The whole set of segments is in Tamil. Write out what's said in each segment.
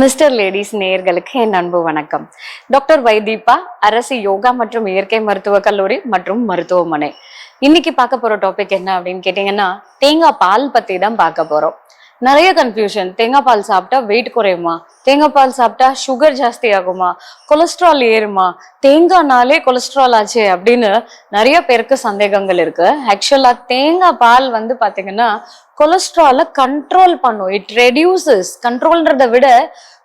மிஸ்டர் லேடிஸ் நேயர்களுக்கு என் அன்பு வணக்கம். டாக்டர் வைதீபா அரசு யோகா மற்றும் இயற்கை மருத்துவக் கல்லூரி மற்றும் மருத்துவமனை. இன்னைக்கு பார்க்க போற டாபிக் என்ன அப்படின்னு கேட்டீங்கன்னா தேங்காய் பால் பத்தி தான் பார்க்க போறோம். நிறைய கன்ஃபியூஷன் தேங்காய் பால் சாப்பிட்டா வெயிட் குறையுமா? தேங்காய் பால் சாப்பிட்டா சுகர் ஜாஸ்தி ஆகுமா? கொலஸ்ட்ரால் ஏறுமா? தேங்காய்னாலே கொலஸ்ட்ரால் ஆச்சு அப்படின்னு நிறைய பேருக்கு சந்தேகங்கள் இருக்கு. ஆக்சுவலா தேங்காய் பால் வந்து பாத்தீங்கன்னா கொலஸ்ட்ராலை கண்ட்ரோல் பண்ணும். இட் ரெடியூசஸ் கண்ட்ரோல்ன்றதை விட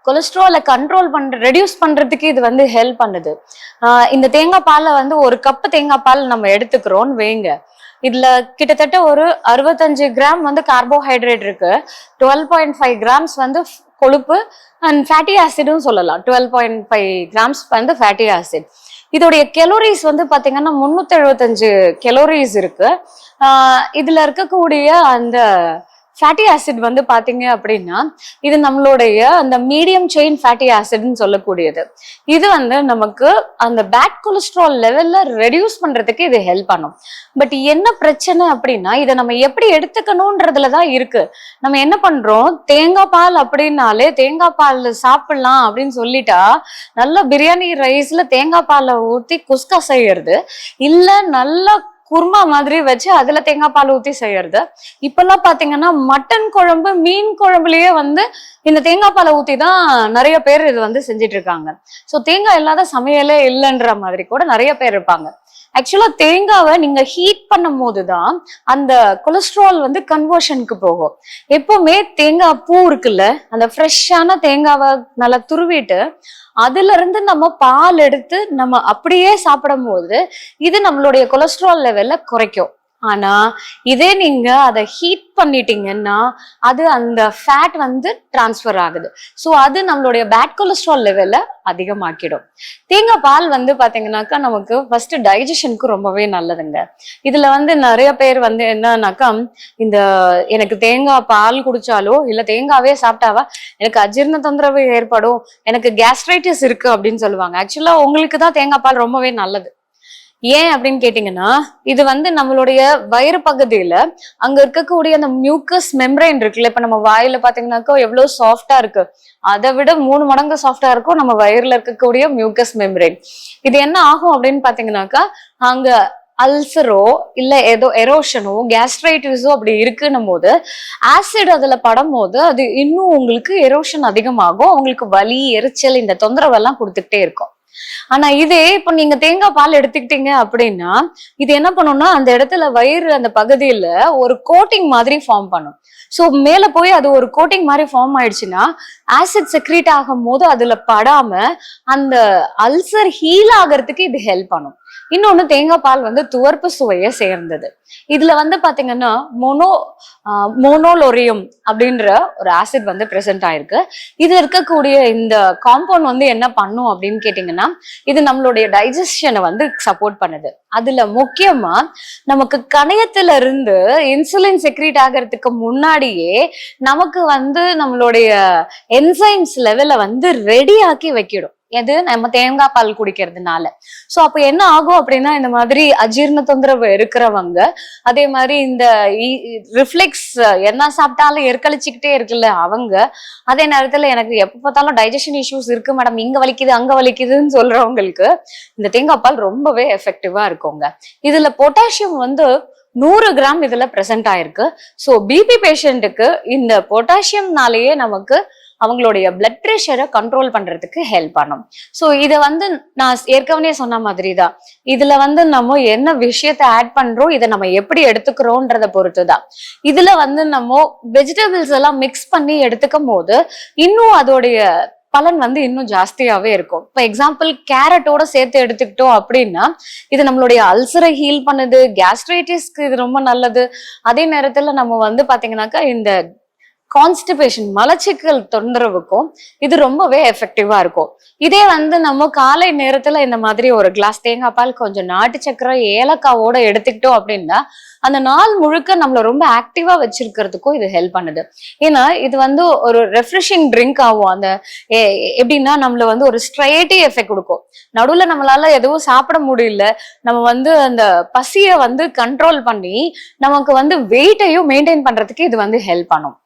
கொலஸ்ட்ராலை கண்ட்ரோல் பண்ற ரெடியூஸ் பண்றதுக்கு இது வந்து ஹெல்ப் பண்ணுது. இந்த தேங்காய் பாலை வந்து ஒரு கப்பு தேங்காய் பால் நம்ம எடுத்துக்கிறோம்னு வைங்க. இதுல கிட்டத்தட்ட ஒரு அறுபத்தஞ்சு கிராம் வந்து கார்போஹைட்ரேட் இருக்கு. டுவெல் பாயிண்ட் ஃபைவ் கிராம்ஸ் வந்து கொழுப்பு அண்ட் ஃபேட்டி ஆசிடும் சொல்லலாம். டுவெல் பாயிண்ட் ஃபைவ் கிராம்ஸ் வந்து ஃபேட்டி ஆசிட் இதோடைய கெலோரிஸ் வந்து பாத்தீங்கன்னா முன்னூத்தி எழுபத்தஞ்சு கெலோரிஸ் இருக்கு. இதுல இருக்கக்கூடிய அந்த ஃபேட்டி ஆசிட் வந்து பாத்தீங்க அப்படின்னா இது நம்மளுடைய அந்த மீடியம் செயின் ஃபேட்டி ஆசிட்னு சொல்லக்கூடியது. இது வந்து நமக்கு அந்த பேட் கொலஸ்ட்ரால் லெவல்ல ரெடியூஸ் பண்றதுக்கு இது ஹெல்ப் பண்ணும். பட் என்ன பிரச்சனை அப்படின்னா இதை நம்ம எப்படி எடுத்துக்கணும்ன்றதுல தான் இருக்கு. நம்ம என்ன பண்றோம்? தேங்காய் பால் அப்படின்னாலே தேங்காய் பால் சாப்பிடலாம் அப்படின்னு சொல்லிட்டா நல்ல பிரியாணி ரைஸ்ல தேங்காய் பாலை ஊற்றி குஸ்கா செய்யறது. இல்ல நல்லா குருமா மாதிரி வச்சு அதுல தேங்காய் பால் ஊத்தி செய்யறது. இப்பெல்லாம் பாத்தீங்கன்னா மட்டன் குழம்பு மீன் குழம்புலயே வந்து இந்த தேங்காய் பாலை ஊத்தி தான் நிறைய பேர் இது வந்து செஞ்சுட்டு இருக்காங்க. சோ தேங்காய் இல்லாத சமையலே இல்லைன்ற மாதிரி கூட நிறைய பேர் இருப்பாங்க. ஆக்சுவலா தேங்காவை நீங்க ஹீட் பண்ணும் போதுதான் அந்த கொலஸ்ட்ரால் வந்து கன்வர்ஷனுக்கு போகும். எப்பவுமே தேங்காய் பூ இருக்குல்ல அந்த ஃப்ரெஷ்ஷான தேங்காவை நல்லா துருவிட்டு அதுல இருந்து நம்ம பால் எடுத்து நம்ம அப்படியே சாப்பிடும் போது இது நம்மளுடைய கொலஸ்ட்ரால் லெவல்ல குறைக்கும். ஆனா இதே நீங்க அதை ஹீட் பண்ணிட்டீங்கன்னா அது அந்த ஃபேட் வந்து டிரான்ஸ்ஃபர் ஆகுது. ஸோ அது நம்மளுடைய பேட் கொலஸ்ட்ரால் லெவல்ல அதிகமாக்கிடும். தேங்காய் பால் வந்து பாத்தீங்கன்னாக்கா நமக்கு ஃபர்ஸ்ட் டைஜஷனுக்கு ரொம்பவே நல்லதுங்க. இதுல வந்து நிறைய பேர் வந்து என்னன்னாக்கா இந்த எனக்கு தேங்காய் பால் குடிச்சாலோ இல்ல தேங்காவே சாப்பிட்டாவா எனக்கு அஜீரண தொந்தரவு ஏற்படும் எனக்கு கேஸ்ட்ரைட்டிஸ் இருக்கு அப்படின்னு சொல்லுவாங்க. ஆக்சுவலா உங்களுக்கு தான் தேங்காய் பால் ரொம்பவே நல்லது. ஏன் அப்படின்னு கேட்டீங்கன்னா இது வந்து நம்மளுடைய வயிறு பகுதியில அங்க இருக்கக்கூடிய அந்த மியூக்கஸ் மெம்ரைன் இருக்குல்ல இப்ப நம்ம வாயில பாத்தீங்கன்னாக்கா எவ்வளவு சாஃப்டா இருக்கு. அதை விட மூணு மடங்கு சாஃப்டா இருக்கும் நம்ம வயிறுல இருக்கக்கூடிய மியூக்கஸ் மெம்ரைன் இது என்ன ஆகும் அப்படின்னு பாத்தீங்கன்னாக்கா அங்க அல்சரோ இல்ல ஏதோ எரோஷனோ கேஸ்ட்ரைட்டிஸோ அப்படி இருக்குன்னும் போது ஆசிட் அதுல படும் போது அது இன்னும் உங்களுக்கு எரோஷன் அதிகமாகும். உங்களுக்கு வலி எரிச்சல் இந்த தொந்தரவெல்லாம் கொடுத்துக்கிட்டே இருக்கும். ஆனா இதே இப்போ நீங்க தேங்காய் பால் எடுத்துக்கிட்டீங்க அப்படின்னா இது என்ன பண்ணும்னா அந்த இடத்துல வயிறு அந்த பகுதியில ஒரு கோட்டிங் மாதிரி ஃபார்ம் பண்ணும். ஸோ மேல போய் அது ஒரு கோட்டிங் மாதிரி ஃபார்ம் ஆயிடுச்சுன்னா ஆசிட் செக்ரீட் ஆகும் போது அதுல படாம அந்த அல்சர் ஹீல் ஆகிறதுக்கு இது ஹெல்ப் பண்ணும். இன்னொன்னு தேங்காய் பால் வந்து துவர்ப்பு சுவையை சேர்ந்தது. இதுல வந்து பாத்தீங்கன்னா மோனோ மோனோலோரியம் அப்படின்ற ஒரு ஆசிட் வந்து பிரசன்ட் ஆயிருக்கு. இது இருக்கக்கூடிய இந்த காம்பவுண்ட் வந்து என்ன பண்ணும் அப்படின்னு கேட்டீங்கன்னா இது நம்மளுடைய டைஜஷனை வந்து சப்போர்ட் பண்ணுது. அதுல முக்கியமா நமக்கு கணையத்துல இருந்து இன்சுலின் செக்ரீட் ஆகிறதுக்கு முன்னாடியே நமக்கு வந்து நம்மளுடைய என்சைம்ஸ் லெவலை வந்து ரெடி ஆக்கி வைக்கிடும். எது? நம்ம தேங்காய் பால் குடிக்கிறதுனால. சோ அப்ப என்ன ஆகும் அப்படின்னா இந்த மாதிரி அஜீரண தொந்தரவு இருக்கிறவங்க அதே மாதிரி இந்த ரிஃப்ளெக்ஸ் என்ன சாப்பிட்டாலும் எற்கழிச்சுக்கிட்டே இருக்குல்ல அவங்க அதே நேரத்துல எனக்கு எப்ப பார்த்தாலும் டைஜஷன் இஷ்யூஸ் இருக்கு மேடம் இங்க வலிக்குது அங்க வலிக்குதுன்னு சொல்றவங்களுக்கு இந்த தேங்காய் பால் ரொம்பவே எஃபெக்டிவா இருக்குங்க. இதுல பொட்டாசியம் வந்து நூறு கிராம் இதுல பிரசன்ட் ஆயிருக்கு. ஸோ பிபி பேஷண்ட்டுக்கு இந்த பொட்டாசியம்னாலேயே நமக்கு அவங்களுடைய பிளட் ப்ரெஷரை கண்ட்ரோல் பண்றதுக்கு ஹெல்ப் பண்ணும். ஸோ இதை வந்து நான் ஏற்கனவே சொன்ன மாதிரி தான் இதுல வந்து நம்ம என்ன விஷயத்த ஆட் பண்றோம் இதை நம்ம எப்படி எடுத்துக்கிறோன்றத பொறுத்து தான் இதுல வந்து நம்ம வெஜிடபிள்ஸ் எல்லாம் மிக்ஸ் பண்ணி எடுத்துக்கும் போது இன்னும் அதோடைய பலன் வந்து இன்னும் ஜாஸ்தியாவே இருக்கும். இப்போ எக்ஸாம்பிள் கேரட்டோட சேர்த்து எடுத்துக்கிட்டோம் அப்படின்னா இது நம்மளுடைய அல்சரை ஹீல் பண்ணுது கேஸ்ட்ரைட்டிஸ்க்கு இது ரொம்ப நல்லது. அதே நேரத்துல நம்ம வந்து பாத்தீங்கன்னாக்கா இந்த கான்ஸ்டிபேஷன் மலச்சிக்கல் தொந்தரவுக்கும் இது ரொம்பவே எஃபெக்டிவா இருக்கும். இதே வந்து நம்ம காலை நேரத்துல இந்த மாதிரி ஒரு கிளாஸ் தேங்காய் பால் கொஞ்சம் நாட்டு சக்கரை ஏலக்காவோட எடுத்துக்கிட்டோம் அப்படின்னா அந்த நாள் முழுக்க நம்மள ரொம்ப ஆக்டிவா வச்சிருக்கிறதுக்கும் இது ஹெல்ப் பண்ணுது. ஏன்னா இது வந்து ஒரு ரெஃப்ரெஷிங் ட்ரிங்க் ஆகும். அந்த எப்படின்னா நம்மள வந்து ஒரு ஸ்ட்ரைட்டி எஃபெக்ட் கொடுக்கும். நடுவுல நம்மளால எதுவும் சாப்பிட முடியல. நம்ம வந்து அந்த பசியை வந்து கண்ட்ரோல் பண்ணி நமக்கு வந்து வெயிட்டையும் மெயின்டைன் பண்றதுக்கு இது வந்து ஹெல்ப் பண்ணும்.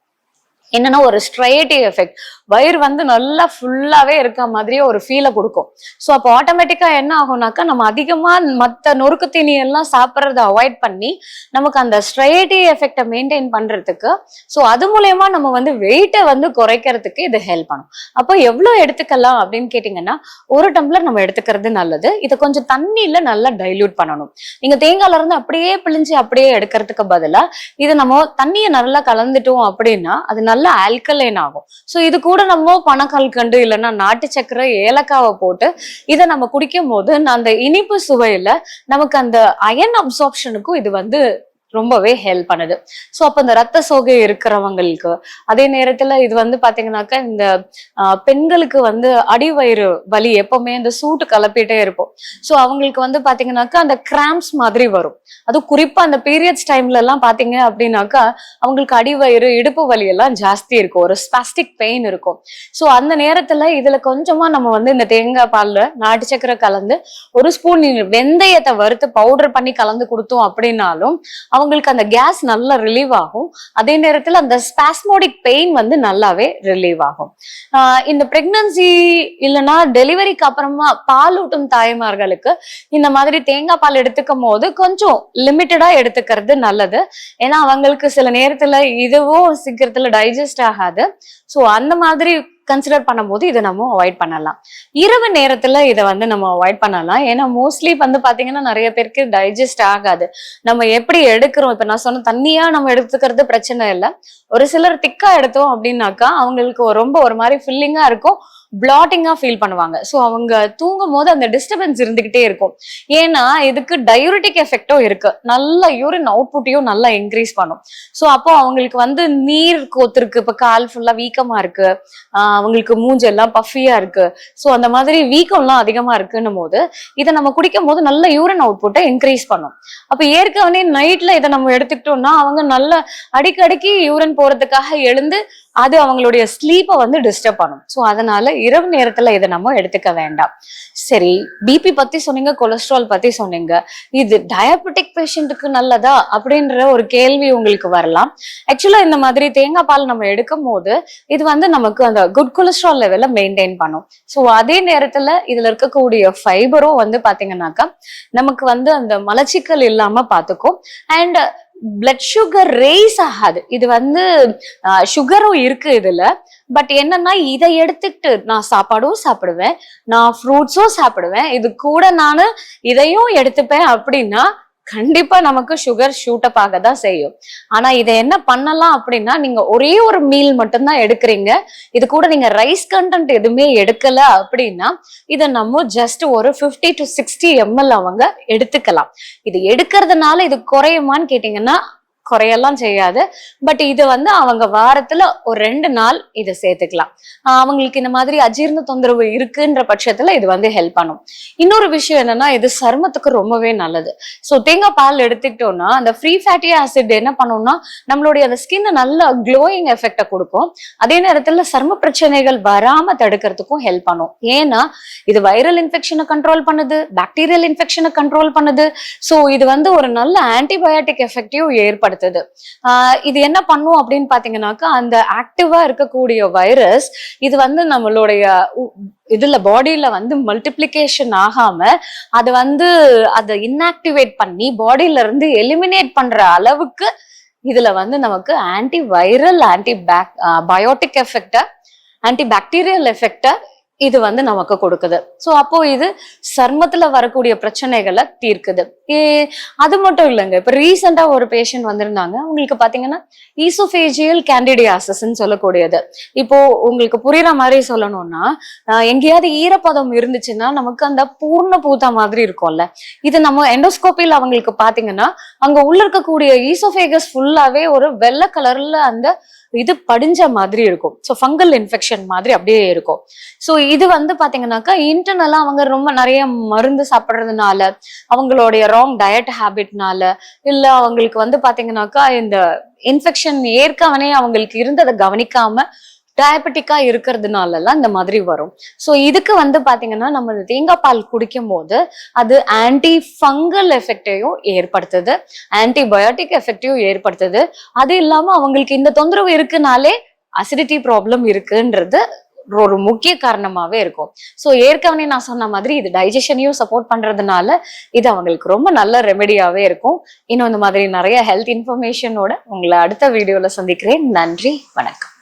என்னன்னா ஒரு ஸ்ட்ரைட்டி எஃபெக்ட் வயிறு வந்து நல்லா ஃபுல்லாவே இருக்க மாதிரியே ஒரு ஃபீலை கொடுக்கும். ஸோ அப்போ ஆட்டோமேட்டிக்கா என்ன ஆகும்னாக்கா நம்ம அதிகமா மற்ற நொறுக்கு தீனி எல்லாம் சாப்பிட்றத அவாய்ட் பண்ணி நமக்கு அந்த ஸ்ட்ரைட்டி எஃபெக்டை மெயின்டைன் பண்றதுக்கு ஸோ அது மூலயமா நம்ம வந்து வெயிட்டை வந்து குறைக்கிறதுக்கு இது ஹெல்ப் பண்ணும். அப்போ எவ்வளோ எடுத்துக்கலாம் அப்படின்னு கேட்டிங்கன்னா ஒரு டம்ளர் நம்ம எடுத்துக்கிறது நல்லது. இதை கொஞ்சம் தண்ணியில நல்லா டைல்யூட் பண்ணணும். நீங்கள் தேங்காயில இருந்து அப்படியே பிழிஞ்சு அப்படியே எடுக்கிறதுக்கு பதிலாக இதை நம்ம தண்ணியை நல்லா கலந்துட்டோம் அப்படின்னா அது நல்லா ஆல்கலைன் ஆகும். ஸோ இது கூட கூட நம்ம பனக்கல்கண்டு இல்லைன்னா நாட்டு சக்கரை ஏலக்காவை போட்டு இதை நம்ம குடிக்கும் போது அந்த இனிப்பு சுவையில நமக்கு அந்த அயன் அப்சார்ப்ஷனுக்கும் இது வந்து ரொம்பவே ஹெல்ப் பண்ணுது. ஸோ அப்போ இந்த ரத்த சோகை இருக்கிறவங்களுக்கு அதே நேரத்துல இது வந்து பாத்தீங்கன்னாக்கா இந்த பெண்களுக்கு வந்து அடிவயிறு வலி எப்பவுமே இந்த சூட்டு கலப்பிட்டே இருக்கும். ஸோ அவங்களுக்கு வந்து பார்த்தீங்கன்னாக்கா அந்த கிராம்ஸ் மாதிரி வரும். அது குறிப்பா அந்த பீரியட்ஸ் டைம்ல எல்லாம் பாத்தீங்க அப்படின்னாக்கா அவங்களுக்கு அடிவயிறு இடுப்பு வலி எல்லாம் ஜாஸ்தி இருக்கும். ஒரு ஸ்பாஸ்டிக் பெயின் இருக்கும். ஸோ அந்த நேரத்துல இதுல கொஞ்சமா நம்ம வந்து இந்த தேங்காய் பால்ல நாட்டு சக்கரை கலந்து ஒரு ஸ்பூன் வெந்தயத்தை வறுத்து பவுடர் பண்ணி கலந்து கொடுத்தோம் அப்படின்னாலும் அவங்களுக்கு அந்த கேஸ் நல்லா ரிலீவ் ஆகும். அதே நேரத்தில் அந்த ஸ்பாஸ்மோடிக் பெயின் வந்து நல்லாவே ரிலீவ் ஆகும். இந்த பிரெக்னன்சி இல்லைன்னா டெலிவரிக்கு அப்புறமா பாலூட்டும் தாய்மார்களுக்கு இந்த மாதிரி தேங்காய் பால் எடுத்துக்கும் போது கொஞ்சம் லிமிட்டடா எடுத்துக்கிறது நல்லது. ஏன்னா அவங்களுக்கு சில நேரத்துல இதுவும் சீக்கிரத்துல டைஜஸ்ட் ஆகாது. ஸோ அந்த மாதிரி கன்சிடர் பண்ணும்போது இதை நம்ம அவாய்ட் பண்ணலாம். இரவு நேரத்துல இதை வந்து நம்ம அவாய்ட் பண்ணலாம். ஏன்னா மோஸ்ட்லி வந்து பாத்தீங்கன்னா நிறைய பேருக்கு டைஜஸ்ட் ஆகாது. நம்ம எப்படி எடுக்கிறோம்? இப்ப நான் சொன்ன தண்ணியா நம்ம எடுத்துக்கிறது பிரச்சனை இல்லை. ஒரு சிலர் திக்கா எடுத்தோம் அப்படின்னாக்கா அவங்களுக்கு ரொம்ப ஒரு மாதிரி ஃபில்லிங்கா இருக்கும் பிளாட்டிங்கா ஃபீல் பண்ணுவாங்க. ஸோ அவங்க தூங்கும் போது அந்த டிஸ்டர்பன்ஸ் இருந்துகிட்டே இருக்கும். ஏன்னா இதுக்கு டயூரிட்டிக் எஃபெக்டும் இருக்கு. நல்ல யூரின் அவுட்புட்டையும் நல்லா இன்க்ரீஸ் பண்ணும். ஸோ அப்போ அவங்களுக்கு வந்து நீர் கோத்திருக்கு. இப்போ கால் ஃபுல்லா வீக்கமா இருக்கு. அவங்களுக்கு மூஞ்சு எல்லாம் பஃபியா இருக்கு. ஸோ அந்த மாதிரி வீக்கம்லாம் அதிகமா இருக்குன்னும் போது இதை நம்ம குடிக்கும் போது நல்ல யூரின் அவுட்புட்டை இன்க்ரீஸ் பண்ணும். அப்போ ஏற்கனவே நைட்ல இதை நம்ம எடுத்துக்கிட்டோம்னா அவங்க நல்ல அடிக்கடிக்கு யூரின் போறதுக்காக எழுந்து அது அவங்களுடைய ஸ்லீப்பை வந்து டிஸ்டர்ப் பண்ணும். ஸோ அதனால இரவு நேரத்துல இதை நம்ம எடுத்துக்க வேண்டாம். சரி பிபி பத்தி சொன்னீங்க கொலஸ்ட்ரால் பத்தி சொன்னீங்க. இது டயபெட்டிக் பேஷண்ட்டுக்கு நல்லதா? அப்படின்ற ஒரு கேள்வி உங்களுக்கு வரலாம். ஆக்சுவலா இந்த மாதிரி தேங்காய் பால் நம்ம எடுக்கும் போது இது வந்து நமக்கு அந்த குட் கொலஸ்ட்ரால் லெவலை மெயின்டைன் பண்ணும். ஸோ அதே நேரத்துல இதுல இருக்கக்கூடிய ஃபைபரும் வந்து பாத்தீங்கன்னாக்கா நமக்கு வந்து அந்த மலச்சிக்கல் இல்லாம பார்த்துக்கும் அண்ட் பிளட் சுகர் ரேஸ் ஆகாது. இது வந்து சுகரும் இருக்கு இதுல. பட் என்னன்னா இதை எடுத்துக்கிட்டு நான் சாப்பாடும் சாப்பிடுவேன். நான் ஃப்ரூட்ஸும் சாப்பிடுவேன். இது கூட நான் இதையும் எடுத்துப்பேன் அப்படின்னா கண்டிப்பா நமக்கு சுகர் ஷூட்டப் ஆக தான் செய்யும். ஆனா இதை என்ன பண்ணலாம் அப்படின்னா நீங்க ஒரே ஒரு மீல் மட்டும்தான் எடுக்கிறீங்க. இது கூட நீங்க ரைஸ் கண்டென்ட் எதுவுமே எடுக்கல அப்படின்னா இதை நம்ம ஜஸ்ட் ஒரு 50 டு சிக்ஸ்டி எம்எல் அவங்க எடுத்துக்கலாம். இது எடுக்கிறதுனால இது குறையுமான்னு கேட்டீங்கன்னா குறையெல்லாம் செய்யாது. பட் இது வந்து அவங்க வாரத்துல ஒரு ரெண்டு நாள் இதை சேர்த்துக்கலாம். அவங்களுக்கு இந்த மாதிரி அஜீர்ண தொந்தரவு இருக்குன்ற பட்சத்துல இது வந்து ஹெல்ப் பண்ணும். இன்னொரு விஷயம் என்னன்னா இது சருமத்துக்கு ரொம்பவே நல்லது. ஸோ தேங்காய் பால் எடுத்துக்கிட்டோம்னா அந்த ஃப்ரீ ஃபேட்டி ஆசிட் என்ன பண்ணும்னா நம்மளுடைய அந்த ஸ்கின்னை நல்ல க்ளோயிங் எஃபெக்டை கொடுக்கும். அதே நேரத்துல சர்ம பிரச்சனைகள் வராம தடுக்கிறதுக்கும் ஹெல்ப் பண்ணும். ஏன்னா இது வைரல் இன்ஃபெக்ஷனை கண்ட்ரோல் பண்ணுது பாக்டீரியல் இன்ஃபெக்ஷனை கண்ட்ரோல் பண்ணுது. ஸோ இது வந்து ஒரு நல்ல ஆன்டிபயோட்டிக் எஃபெக்டையும் ஏற்படுத்துது இது என்ன பண்ணும் அப்படின்னு பாத்தீங்கன்னாக்கா அந்த ஆக்டிவா இருக்கக்கூடிய வைரஸ் இது வந்து நம்மளுடைய இதுல பாடியில வந்து மல்டிப்ளிகேஷன் ஆகாம அது வந்து அதை இன்ஆக்டிவேட் பண்ணி பாடியில இருந்து எலிமினேட் பண்ற அளவுக்கு இதுல வந்து நமக்கு anti viral antibiotic effect anti bacterial effect இது வந்து நமக்கு கொடுக்குது. ஸோ அப்போ இது சர்மத்துல வரக்கூடிய பிரச்சனைகளை தீர்க்குது. அது மட்டும் இல்லைங்க. இப்ப ரீசெண்டா ஒரு பேஷண்ட் வந்திருந்தாங்க. உங்களுக்கு பாத்தீங்கன்னா ஈசோஃபேஜியல் கேண்டிடியாசஸ்ன்னு சொல்லக்கூடியது. இப்போ உங்களுக்கு புரியுற மாதிரி சொல்லணும்னா எங்கேயாவது ஈரப்பதம் இருந்துச்சுன்னா நமக்கு அந்த பூர்ண பூத்தா மாதிரி இருக்கும்ல. இது நம்ம எண்டோஸ்கோப்பில அவங்களுக்கு பாத்தீங்கன்னா அங்க உள்ள இருக்கக்கூடிய ஈசோஃபேகஸ் ஃபுல்லாவே ஒரு வெள்ளை கலர்ல அந்த இது படிஞ்ச மாதிரி இருக்கும். ஸோ ஃபங்கல் இன்ஃபெக்ஷன் மாதிரி அப்படியே இருக்கும். ஸோ இது வந்து பாத்தீங்கன்னாக்கா இன்டர்னலா அவங்க ரொம்ப நிறைய மருந்து சாப்பிடுறதுனால அவங்களுடைய ராங் டயட் ஹேபிட்னால இல்ல அவங்களுக்கு வந்து பாத்தீங்கன்னாக்கா இந்த இன்ஃபெக்ஷன் ஏற்கனவே அவங்களுக்கு இருந்ததை கவனிக்காம டயபெட்டிக்கா இருக்கிறதுனாலலாம் இந்த மாதிரி வரும். ஸோ இதுக்கு வந்து பாத்தீங்கன்னா நம்ம தேங்காய் பால் குடிக்கும் போது அது ஆன்டி ஃபங்கல் எஃபெக்டையும் ஏற்படுத்துது. ஆன்டிபயோட்டிக் எஃபெக்டையும் ஏற்படுத்துது. அது இல்லாம அவங்களுக்கு இந்த தொந்தரவு இருக்குனாலே அசிடிட்டி ப்ராப்ளம் இருக்குன்றது ஒரு முக்கிய காரணமாவே இருக்கும். ஸோ ஏற்கனவே நான் சொன்ன மாதிரி இது டைஜஷனையும் சப்போர்ட் பண்றதுனால இது அவங்களுக்கு ரொம்ப நல்ல ரெமெடியாவே இருக்கும். இன்னும் இந்த மாதிரி நிறைய ஹெல்த் இன்ஃபர்மேஷனோட உங்களை அடுத்த வீடியோல சந்திக்கிறேன். நன்றி வணக்கம்.